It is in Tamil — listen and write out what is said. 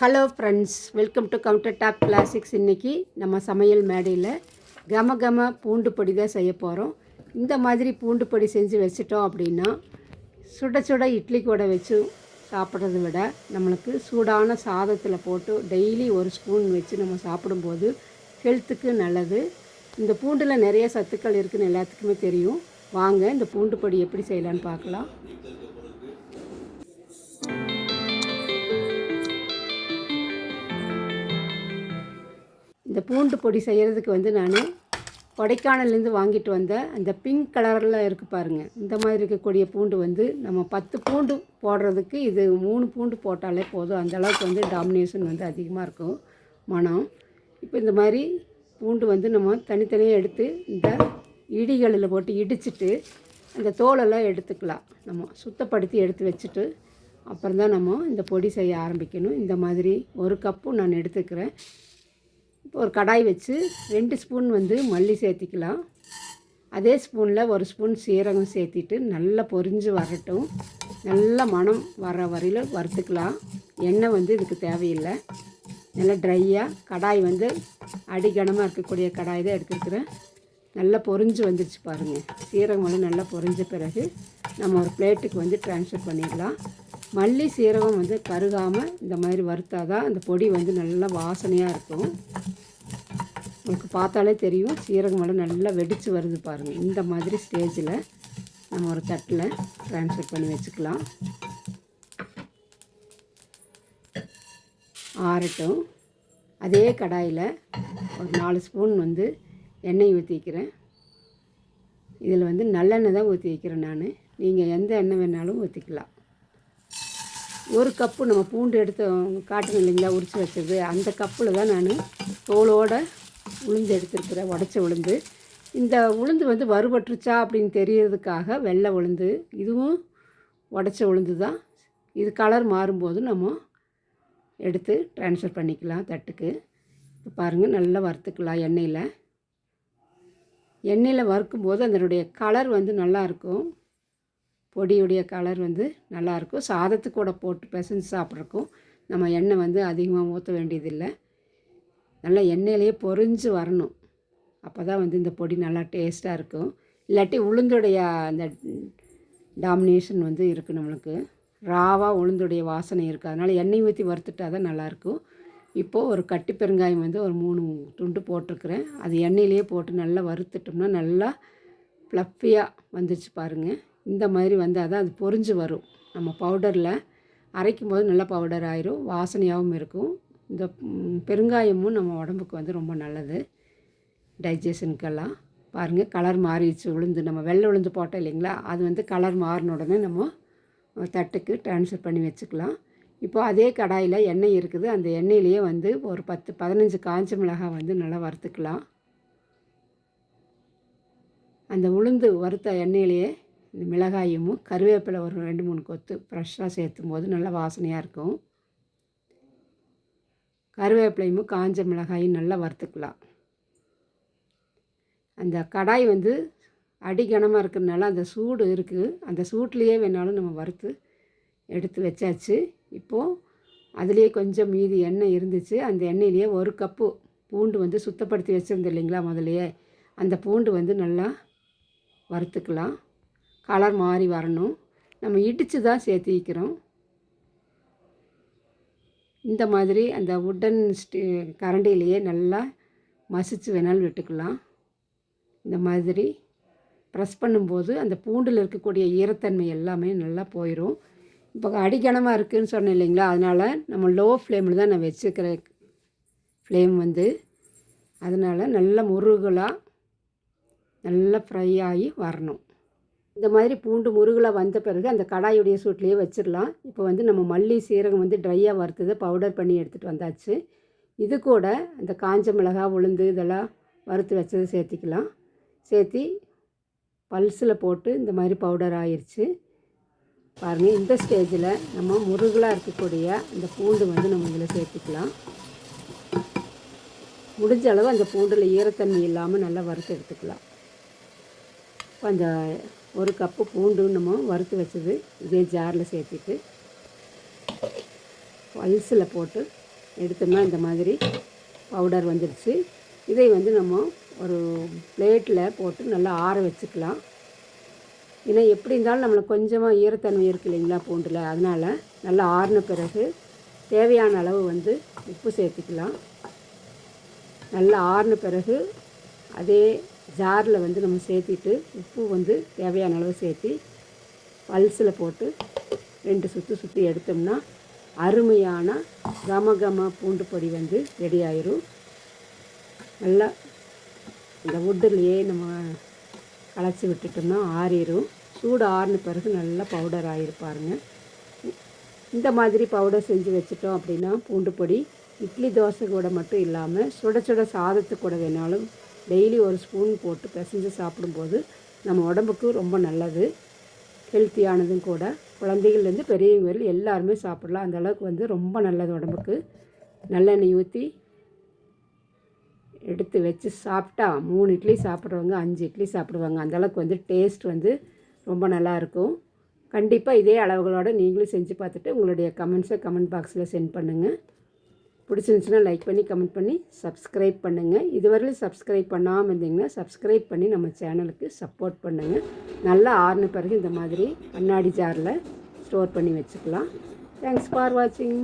Hello friends welcome to countertop classics இன்றைக்கி நம்ம சமையல் மேடையில் கம கம பூண்டு பொடி தான் செய்ய போகிறோம் இந்த மாதிரி பூண்டு பொடி செஞ்சு வச்சிட்டோம் அப்படின்னா சுட சுட இட்லி கூட வச்சு சாப்பிட்றத விட நம்மளுக்கு சூடான சாதத்தில் போட்டு டெய்லி ஒரு ஸ்பூன் வச்சு நம்ம சாப்பிடும்போது ஹெல்த்துக்கு நல்லது. இந்த பூண்டில் நிறைய சத்துக்கள் இருக்குதுன்னு எல்லாத்துக்குமே தெரியும். வாங்க இந்த பூண்டு பொடி எப்படி செய்யலான்னு பார்க்கலாம். இந்த பூண்டு பொடி செய்கிறதுக்கு வந்து நான் கொடைக்கானல்லேருந்து வாங்கிட்டு வந்த அந்த பிங்க் கலரில் இருக்குது பாருங்கள் இந்த மாதிரி இருக்கக்கூடிய பூண்டு வந்து நம்ம பத்து பூண்டு போடுறதுக்கு இது மூணு பூண்டு போட்டாலே போதும். அந்தளவுக்கு வந்து டாமினேஷன் வந்து அதிகமாக இருக்கும் மனம். இப்போ இந்த மாதிரி பூண்டு வந்து நம்ம தனித்தனியாக எடுத்து இந்த இடிகளில் போட்டு இடிச்சிட்டு அந்த தோலெல்லாம் எடுத்துக்கலாம். நம்ம சுத்தப்படுத்தி எடுத்து வச்சுட்டு அப்புறம் தான் நம்ம இந்த பொடி செய்ய ஆரம்பிக்கணும். இந்த மாதிரி ஒரு கப்பு நான் எடுத்துக்கிறேன். இப்போ ஒரு கடாய் வச்சு ரெண்டு ஸ்பூன் வந்து மல்லி சேர்த்திக்கலாம். அதே ஸ்பூனில் ஒரு ஸ்பூன் சீரகம் சேர்த்திட்டு நல்லா பொரிஞ்சு வரட்டும். நல்லா மணம் வர வரையில் வறுத்துக்கலாம். எண்ணெய் வந்து இதுக்கு தேவையில்லை. நல்லா ட்ரையாக கடாய் வந்து அடிகனமாக இருக்கக்கூடிய கடாய் தான் எடுத்துருக்குறேன். நல்லா பொரிஞ்சு வந்துருச்சு பாருங்கள் சீரகம் வந்து நல்லா பொரிஞ்ச பிறகு நம்ம ஒரு பிளேட்டுக்கு வந்து ட்ரான்ஸ்ஃபர் பண்ணிடலாம். மல்லி சீரகம் வந்து கருகாமல் இந்த மாதிரி வறுத்தாதான் அந்த பொடி வந்து நல்லா வாசனையாக இருக்கும். நமக்கு பார்த்தாலே தெரியும். சீரகம் எல்லாம் நல்லா வெடித்து வருது பாருங்கள் இந்த மாதிரி ஸ்டேஜில் நம்ம ஒரு தட்டில் ட்ரான்ஸ்ஃபர் பண்ணி வச்சுக்கலாம். ஆறட்டும். அதே கடாயில் ஒரு நாலு ஸ்பூன் வந்து எண்ணெய் ஊற்றிக்கிறேன் இதில் வந்து நல்லெண்ணெய் தான் ஊற்றி வைக்கிறேன் நான். நீங்கள் எந்த எண்ணெய் வேணாலும் ஊற்றிக்கலாம் ஒரு கப்பு நம்ம பூண்டு எடுத்து காட்டணும் இல்லைங்களா உரித்து வச்சது. அந்த கப்பில் தான் நான் தோலோடு உளுந்து எடுத்துருக்கிறேன் உடச்ச உளுந்து. இந்த உளுந்து வந்து வறுபட்டுருச்சா அப்படின்னு தெரியறதுக்காக வெள்ளை உளுந்து. இதுவும் உடச்ச உளுந்து தான். இது கலர் மாறும்போது நம்ம எடுத்து ட்ரான்ஸ்ஃபர் பண்ணிக்கலாம் தட்டுக்கு. இப்போ பாருங்கள் நல்லா வறுத்துக்கலாம் எண்ணெயில். எண்ணெயில் வறுக்கும்போது அதனுடைய கலர் வந்து நல்லாயிருக்கும் பொடியுடைய கலர் வந்து நல்லாயிருக்கும் சாதத்துக்கூட போட்டு பிசைஞ்சு சாப்பிட்றக்கும் நம்ம எண்ணெய் வந்து அதிகமாக ஊற்ற வேண்டியதில்லை. நல்லா எண்ணெயிலேயே பொரிஞ்சு வரணும். அப்போ தான் வந்து இந்த பொடி நல்லா டேஸ்ட்டாக இருக்கும். இல்லாட்டி உளுந்துடைய அந்த டாமினேஷன் வந்து இருக்குது நம்மளுக்கு. ராவாக உளுந்துடைய வாசனை இருக்குது அதனால் எண்ணெய் ஊற்றி வறுத்துட்டா தான் நல்லாயிருக்கும். இப்போது ஒரு கட்டி பெருங்காயம் வந்து ஒரு மூணு துண்டு போட்டிருக்கிறேன். அது எண்ணெயிலேயே போட்டு நல்லா வறுத்துட்டோம்னா நல்லா ஃப்ளஃபியாக வந்துச்சு பாருங்கள் இந்த மாதிரி வந்தால் தான் அது பொரிஞ்சு வரும். நம்ம பவுடரில் அரைக்கும் போது நல்லா பவுடர் ஆயிரும். வாசனையாகவும் இருக்கும். இந்த பெருங்காயமும் நம்ம உடம்புக்கு வந்து ரொம்ப நல்லது. டைஜஷனுக்கெல்லாம் பாருங்கள் கலர் மாறிடுச்சு உளுந்து. நம்ம வெள்ளை உளுந்து போட்டோம் இல்லைங்களா? அது வந்து கலர் மாறின உடனே நம்ம தட்டுக்கு ட்ரான்ஸ்ஃபர் பண்ணி வச்சுக்கலாம். இப்போ அதே கடாயில் எண்ணெய் இருக்குது. அந்த எண்ணெயிலேயே வந்து ஒரு பத்து பதினஞ்சு காஞ்ச மிளகாய் வந்து நல்லா வறுத்துக்கலாம். அந்த உளுந்து வறுத்த எண்ணெயிலேயே இந்த மிளகாயும் கருவேப்பிலை ஒரு ரெண்டு மூணு கொத்து ஃப்ரெஷ்ஷாக சேர்த்தும் போது நல்லா வாசனையாக இருக்கும். கருவேப்பிலையும் காஞ்ச மிளகாயும் நல்லா வறுத்துக்கலாம். அந்த கடாய் வந்து அடிகனமாக இருக்கிறதுனால அந்த சூடு இருக்குது அந்த சூட்லேயே வேணாலும் நம்ம வறுத்து எடுத்து வச்சாச்சு. இப்போது அதுலேயே கொஞ்சம் மீதி எண்ணெய் இருந்துச்சு. அந்த எண்ணெயிலேயே ஒரு கப்பு பூண்டு வந்து சுத்தப்படுத்தி வச்சுருந்தோம் இல்லைங்களா முதலையே அந்த பூண்டு வந்து நல்லா வறுத்துக்கலாம். கலர் மாறி வரணும். நம்ம இடித்து தான் சேர்த்து வைக்கிறோம். இந்த மாதிரி அந்த உட்டன் ஸ்டி கரண்டிலேயே நல்லா மசிச்சு வேணாலும் விட்டுக்கலாம். இந்த மாதிரி ப்ரெஸ் பண்ணும்போது அந்த பூண்டில் இருக்கக்கூடிய ஈரத்தன்மை எல்லாமே நல்லா போயிடும் இப்போ அடிக்கணமாக இருக்குதுன்னு சொன்னேன் இல்லைங்களா? அதனால் நம்ம லோ ஃப்ளேமில் தான் நான் வச்சுக்கிற ஃப்ளேம் வந்து. அதனால் நல்ல முருகலாக நல்லா ஃப்ரை ஆகி வரணும். இந்த மாதிரி பூண்டு முருகலாக வந்த பிறகு அந்த கடாயுடைய சூட்லேயே வச்சிடலாம் இப்போ வந்து நம்ம மல்லி சீரகம் வந்து ட்ரையாக வறுத்ததை பவுடர் பண்ணி எடுத்துகிட்டு வந்தாச்சு. இது கூட அந்த காஞ்ச மிளகாய் உளுந்து இதெல்லாம் வறுத்து வச்சதை சேர்த்திக்கலாம். சேர்த்தி பல்ஸில் போட்டு இந்த மாதிரி பவுடர் ஆயிடுச்சு பாருங்கள் இந்த ஸ்டேஜில் நம்ம முருகலாக இருக்கக்கூடிய அந்த பூண்டு வந்து நம்ம இதில் சேர்த்துக்கலாம். முடிஞ்ச அளவு அந்த பூண்டில் ஈரத்தன்மை இல்லாமல் நல்லா வறுத்து எடுத்துக்கலாம். இப்போ அந்த ஒரு கப்பு பூண்டு நம்ம வறுத்து வச்சது இதே ஜாரில் சேர்த்துட்டு பல்ஸில் போட்டு எடுத்தோம்னா இந்த மாதிரி பவுடர் வந்துடுச்சு இதை வந்து நம்ம ஒரு பிளேட்டில் போட்டு நல்லா ஆற வச்சுக்கலாம். ஏன்னா எப்படி இருந்தாலும் நம்மளுக்கு கொஞ்சமாக ஈரத்தன்மை இருக்கு இல்லைங்களா பூண்டில். அதனால் நல்லா ஆறின பிறகு தேவையான அளவு வந்து உப்பு சேர்த்துக்கலாம். நல்லா ஆறின பிறகு அதே ஜாரில் வந்து நம்ம சேர்த்திட்டு உப்பு வந்து தேவையான அளவு சேர்த்தி பல்ஸில் போட்டு ரெண்டு சுற்று சுற்றி எடுத்தோம்னா அருமையான கம கம பூண்டு பொடி வந்து ரெடி ஆயிரும். நல்லா இந்த வுட்டுலேயே நம்ம கலச்சி விட்டுட்டோம்னா ஆறிடும் சூடு ஆறின பிறகு நல்லா பவுடர் ஆகிருப்பாருங்க இந்த மாதிரி பவுடர் செஞ்சு வச்சுட்டோம் அப்படின்னா பூண்டு பொடி இட்லி தோசை கூட மட்டும் இல்லாமல் சுட சுட சாதத்து கூட வேணாலும் டெய்லி ஒரு ஸ்பூன் போட்டு பிசைஞ்சு சாப்பிடும்போது நம்ம உடம்புக்கு ரொம்ப நல்லது ஹெல்த்தியானதும் கூட. குழந்தைகள்லேருந்து பெரியவங்க வரையும் எல்லாருமே சாப்பிடலாம். அந்த அளவுக்கு வந்து ரொம்ப நல்லது உடம்புக்கு. நல்லெண்ணெய் ஊற்றி எடுத்து வச்சு சாப்பிட்டா மூணு இட்லி சாப்பிட்றவங்க அஞ்சு இட்லி சாப்பிடுவாங்க. அந்தளவுக்கு வந்து டேஸ்ட் வந்து ரொம்ப நல்லா இருக்கும். கண்டிப்பாக இதே அளவுகளோட நீங்களும் செஞ்சு பார்த்துட்டு உங்களுடைய கமெண்ட்ஸை கமெண்ட் பாக்ஸில் சென்ட் பண்ணுங்கள் பிடிச்சிருந்துச்சுன்னா லைக் பண்ணி கமெண்ட் பண்ணி சப்ஸ்கிரைப் பண்ணுங்கள் இதுவரையிலும் சப்ஸ்கிரைப் பண்ணாமல் இருந்தீங்கன்னா சப்ஸ்கிரைப் பண்ணி நம்ம சேனலுக்கு சப்போர்ட் பண்ணுங்கள் நல்லா ஆறுன பிறகு இந்த மாதிரி கண்ணாடி ஜாரில் ஸ்டோர் பண்ணி வச்சுக்கலாம். தேங்க்ஸ் ஃபார் வாட்சிங்